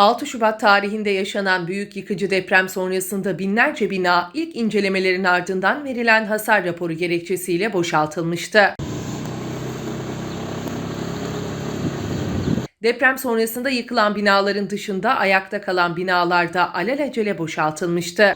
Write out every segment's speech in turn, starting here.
6 Şubat tarihinde yaşanan büyük yıkıcı deprem sonrasında binlerce bina ilk incelemelerin ardından verilen hasar raporu gerekçesiyle boşaltılmıştı. Deprem sonrasında yıkılan binaların dışında ayakta kalan binalarda alelacele boşaltılmıştı.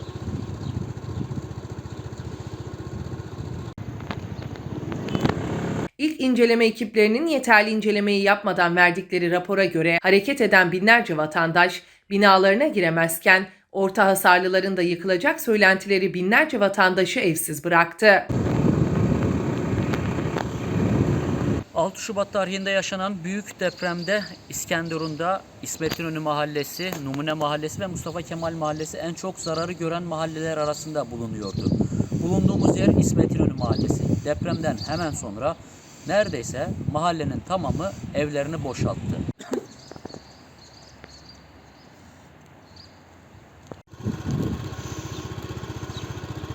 İlk inceleme ekiplerinin yeterli incelemeyi yapmadan verdikleri rapora göre hareket eden binlerce vatandaş binalarına giremezken orta hasarlıların da yıkılacak söylentileri binlerce vatandaşı evsiz bıraktı. 6 Şubat tarihinde yaşanan büyük depremde İskenderun'da İsmet İnönü Mahallesi, Numune Mahallesi ve Mustafa Kemal Mahallesi en çok zararı gören mahalleler arasında bulunuyordu. Bulunduğumuz yer İsmet İnönü Mahallesi. Depremden hemen sonra neredeyse mahallenin tamamı evlerini boşalttı.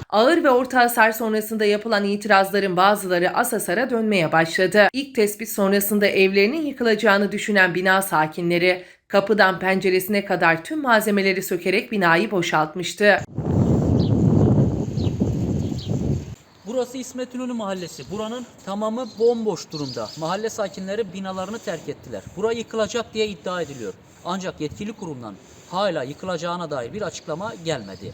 Ağır ve orta hasar sonrasında yapılan itirazların bazıları Asasar'a dönmeye başladı. İlk tespit sonrasında evlerinin yıkılacağını düşünen bina sakinleri kapıdan penceresine kadar tüm malzemeleri sökerek binayı boşaltmıştı. Burası İsmet İnönü Mahallesi. Buranın tamamı bomboş durumda. Mahalle sakinleri binalarını terk ettiler. Bura yıkılacak diye iddia ediliyor. Ancak yetkili kurumdan hala yıkılacağına dair bir açıklama gelmedi.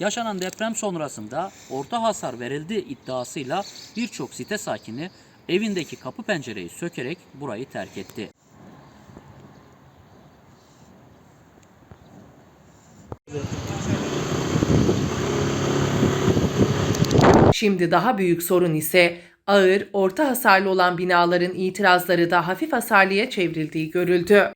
Yaşanan deprem sonrasında orta hasar verildi iddiasıyla birçok site sakini evindeki kapı pencereyi sökerek burayı terk etti. Şimdi daha büyük sorun ise ağır, orta hasarlı olan binaların itirazları da hafif hasarlıya çevrildiği görüldü.